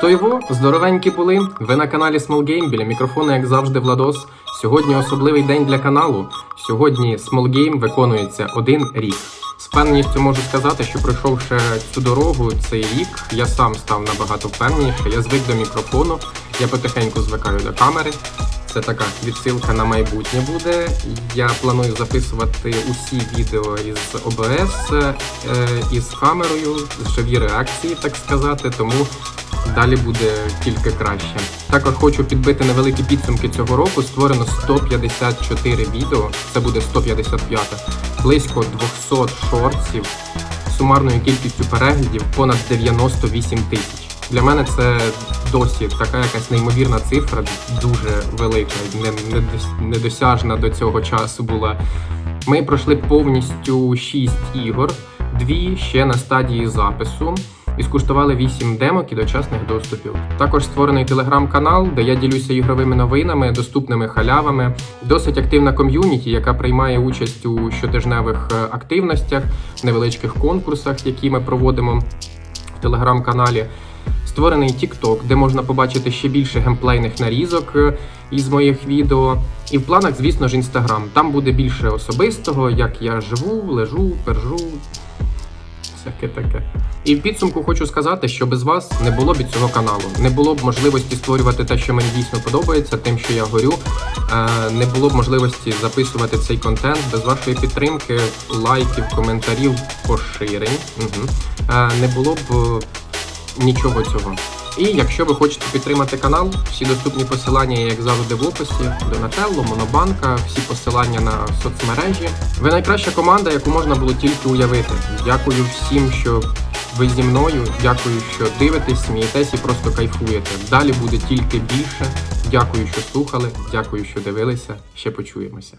То його, здоровенькі були. Ви на каналі Small Game, біля мікрофона, як завжди, Владос. Сьогодні особливий день для каналу. Сьогодні Small Game виконується один рік. З певністю можу сказати, що пройшовши цю дорогу цей рік, я сам став набагато впевненіше. Я звик до мікрофону, я потихеньку звикаю до камери. Це така відсилка на майбутнє буде. Я планую записувати усі відео із ОБС, е, із камерою, з живі реакції, так сказати. Тому далі буде тільки краще. Також хочу підбити невеликі підсумки цього року. Створено 154 відео, це буде 155, близько 200 шортсів, сумарною кількістю переглядів понад 98 тисяч. Для мене це досі така якась неймовірна цифра, дуже велика, недосяжна до цього часу була. Ми пройшли повністю 6 ігор, дві ще на стадії запису. І скуштували 8 демок і дочасних доступів. Також створений телеграм-канал, де я ділюся ігровими новинами, доступними халявами. Досить активна ком'юніті, яка приймає участь у щотижневих е, активностях, невеличких конкурсах, які ми проводимо в телеграм-каналі. Створений TikTok, де можна побачити ще більше геймплейних нарізок е, із моїх відео. І в планах, звісно ж, Instagram. Там буде більше особистого, як я живу, лежу, пержу, всяке таке. І в підсумку хочу сказати, що без вас не було б цього каналу, не було б можливості створювати те, що мені дійсно подобається, тим, що я горю. Е, Не було б можливості записувати цей контент без вашої підтримки, лайків, коментарів, поширень. Угу. Не було б е, нічого цього. І якщо ви хочете підтримати канал, всі доступні посилання, як завжди, в описі. Донателло, Монобанка, всі посилання на соцмережі. Ви найкраща команда, яку можна було тільки уявити. Дякую всім, що ви зі мною. Дякую, що дивитесь, смієтесь і просто кайфуєте. Далі буде тільки більше. Дякую, що слухали. Дякую, що дивилися. Ще почуємося.